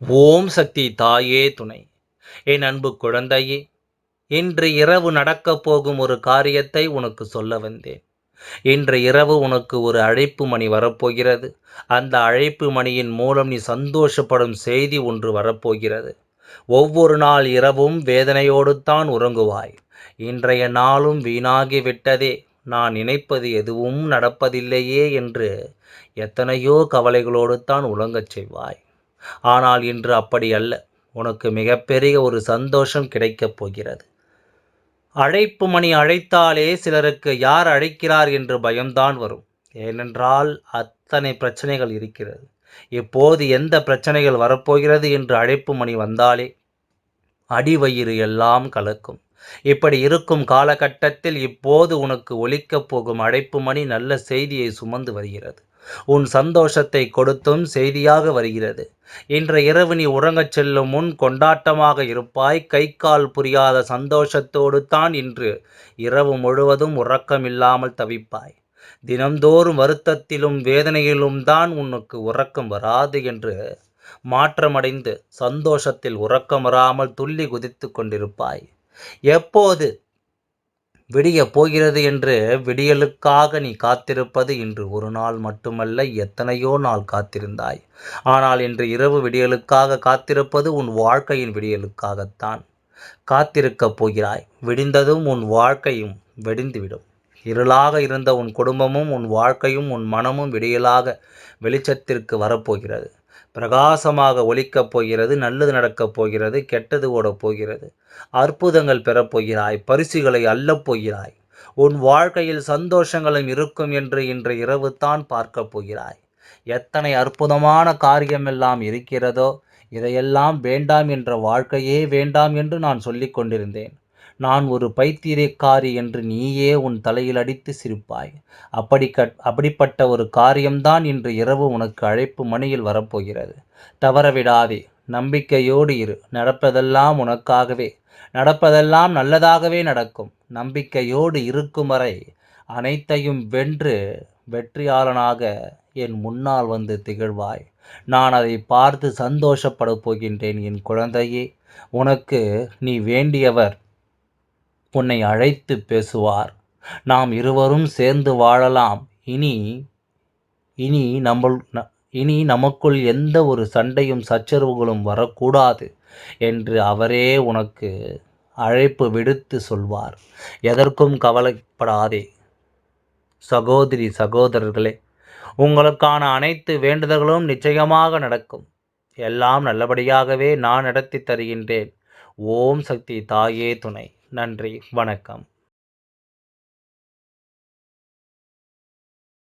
ஓம் சக்தி தாயே துணை. என் அன்பு குழந்தையே இன்று இரவு நடக்கப் போகும் ஒரு காரியத்தை உனக்கு சொல்ல வந்தேன். இன்று இரவு உனக்கு ஒரு அழைப்பு மணி வரப்போகிறது. அந்த அழைப்பு மணியின் மூலம் நீ சந்தோஷப்படும் செய்தி ஒன்று வரப்போகிறது. ஒவ்வொரு நாள் இரவும் வேதனையோடு தான் உறங்குவாய். இன்றைய நாளும் வீணாகி விட்டதே நான் நினைப்பது எதுவும் நடப்பதில்லையே என்று எத்தனையோ கவலைகளோடு தான் உலங்கச் செய்வாய். ஆனால் இன்று அப்படி அல்ல. உனக்கு மிகப்பெரிய ஒரு சந்தோஷம் கிடைக்கப் போகிறது. அழைப்பு மணி அழைத்தாலே சிலருக்கு யார் அழைக்கிறார் என்று பயம்தான் வரும். ஏனென்றால் அத்தனை பிரச்சனைகள் இருக்கிறது. இப்போது எந்த பிரச்சனைகள் வரப்போகிறது என்று அழைப்பு மணி வந்தாலே அடிவயிறு எல்லாம் கலக்கும். இப்படி இருக்கும் காலகட்டத்தில் இப்போது உனக்கு ஒலிக்கப் போகும் அழைப்பு மணி நல்ல செய்தியை சுமந்து வருகிறது. உன் சந்தோஷத்தை கொடுத்தும் செய்தியாக வருகிறது. இன்று இரவு நீ உறங்கச் செல்லும் முன் கொண்டாட்டமாக இருப்பாய். கை கால் புரியாத சந்தோஷத்தோடு தான் இன்று இரவு முழுவதும் உறக்கமில்லாமல் தவிப்பாய். தினந்தோறும் வருத்தத்திலும் வேதனையிலும் தான் உனக்கு உறக்கம் வராது என்று மாற்றமடைந்து சந்தோஷத்தில் உறக்கம் வராமல் துள்ளி குதித்து கொண்டிருப்பாய். எப்போது விடியப் போகிறது என்று விடியலுக்காக நீ காத்திருப்பது இன்று ஒரு நாள் மட்டுமல்ல எத்தனையோ நாள் காத்திருந்தாய். ஆனால் இன்று இரவு விடியலுக்காக காத்திருப்பது உன் வாழ்க்கையின் விடியலுக்காகத்தான். காத்திருக்கப் போகிறாய் விடிந்ததும் உன் வாழ்க்கையும் வெடிந்துவிடும். இருளாக இருந்த உன் குடும்பமும் உன் வாழ்க்கையும் உன் மனமும் விடியலாக வெளிச்சத்திற்கு வரப்போகிறது. பிரகாசமாக ஒலிக்கப் போகிறது நல்லது நடக்கப் போகிறது கெட்டது ஓடப் போகிறது. அற்புதங்கள் பெறப்போகிறாய் பரிசுகளை அள்ளப் போகிறாய். உன் வாழ்க்கையில் சந்தோஷங்களும் இருக்கும் என்று இன்று இரவு தான் பார்க்கப் போகிறாய். எத்தனை அற்புதமான காரியமெல்லாம் இருக்கிறதோ இதையெல்லாம் வேண்டாம் என்ற வாழ்க்கையே வேண்டாம் என்று நான் சொல்லிக் கொண்டிருந்தேன். நான் ஒரு பைத்தியக்காரி என்று நீயே உன் தலையில் அடித்து சிரிப்பாய். அப்படி கட் அப்படிப்பட்ட ஒரு காரியம்தான் இன்று இரவு உனக்கு அழைப்பு மணியில் வரப்போகிறது. தவறவிடாதே நம்பிக்கையோடு இரு. நடப்பதெல்லாம் உனக்காகவே நடப்பதெல்லாம் நல்லதாகவே நடக்கும். நம்பிக்கையோடு இருக்கும் வரை அனைத்தையும் வென்று வெற்றியாளனாக என் முன்னால் வந்து திகழ்வாய். நான் அதை பார்த்து சந்தோஷப்படப் போகின்றேன் என் குழந்தையே. உனக்கு நீ வேண்டியவர் உன்னை அழைத்து பேசுவார். நாம் இருவரும் சேர்ந்து வாழலாம். இனி இனி நம்ம இனி நமக்குள் எந்த ஒரு சண்டையும் சச்சரவுகளும் வரக்கூடாது என்று அவரே உனக்கு அழைப்பு விடுத்து சொல்வார். எதற்கும் கவலைப்படாதே. சகோதரி சகோதரர்களே உங்களுக்கான அனைத்து வேண்டுதல்களும் நிச்சயமாக நடக்கும். எல்லாம் நல்லபடியாகவே நான் நடத்தி தருகின்றேன். ஓம் சக்தி தாயே துணை. நன்றி வணக்கம்.